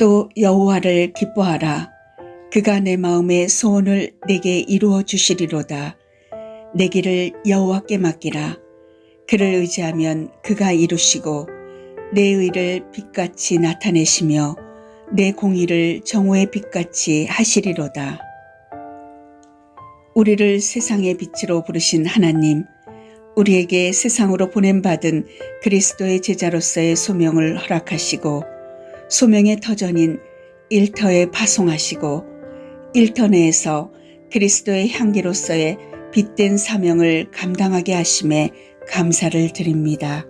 또 여호와를 기뻐하라. 그가 내 마음의 소원을 내게 이루어 주시리로다. 내 길을 여호와께 맡기라. 그를 의지하면 그가 이루시고 내 의를 빛같이 나타내시며 내 공의를 정오의 빛같이 하시리로다. 우리를 세상의 빛으로 부르신 하나님, 우리에게 세상으로 보냄받은 그리스도의 제자로서의 소명을 허락하시고 소명의 터전인 일터에 파송하시고 일터 내에서 그리스도의 향기로서의 빛된 사명을 감당하게 하심에 감사를 드립니다.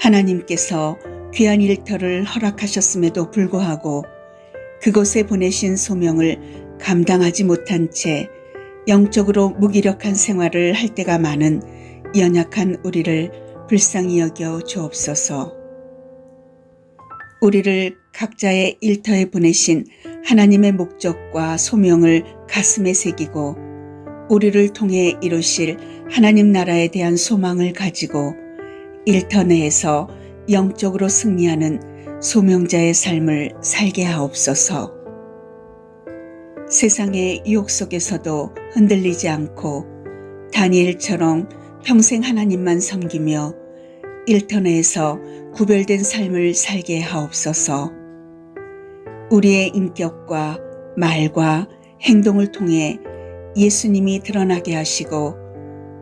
하나님께서 귀한 일터를 허락하셨음에도 불구하고 그곳에 보내신 소명을 감당하지 못한 채 영적으로 무기력한 생활을 할 때가 많은 연약한 우리를 불쌍히 여겨 주옵소서. 우리를 각자의 일터에 보내신 하나님의 목적과 소명을 가슴에 새기고 우리를 통해 이루실 하나님 나라에 대한 소망을 가지고 일터 내에서 영적으로 승리하는 소명자의 삶을 살게 하옵소서. 세상의 유혹 속에서도 흔들리지 않고 다니엘처럼 평생 하나님만 섬기며 일터 내에서 구별된 삶을 살게 하옵소서. 우리의 인격과 말과 행동을 통해 예수님이 드러나게 하시고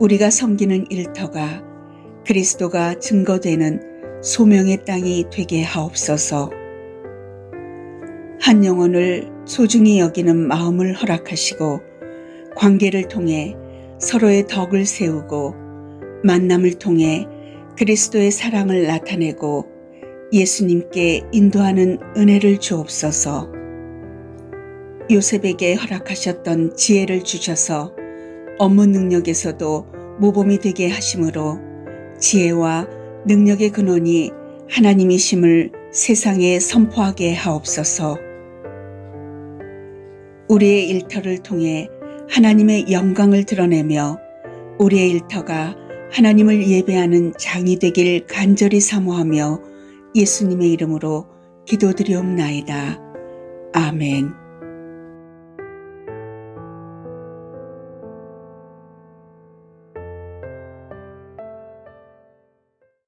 우리가 섬기는 일터가 그리스도가 증거되는 소명의 땅이 되게 하옵소서. 한 영혼을 소중히 여기는 마음을 허락하시고 관계를 통해 서로의 덕을 세우고 만남을 통해 그리스도의 사랑을 나타내고 예수님께 인도하는 은혜를 주옵소서. 요셉에게 허락하셨던 지혜를 주셔서 업무 능력에서도 모범이 되게 하심으로 지혜와 능력의 근원이 하나님이심을 세상에 선포하게 하옵소서. 우리의 일터를 통해 하나님의 영광을 드러내며 우리의 일터가 하나님을 예배하는 장이 되길 간절히 사모하며 예수님의 이름으로 기도드리옵나이다. 아멘.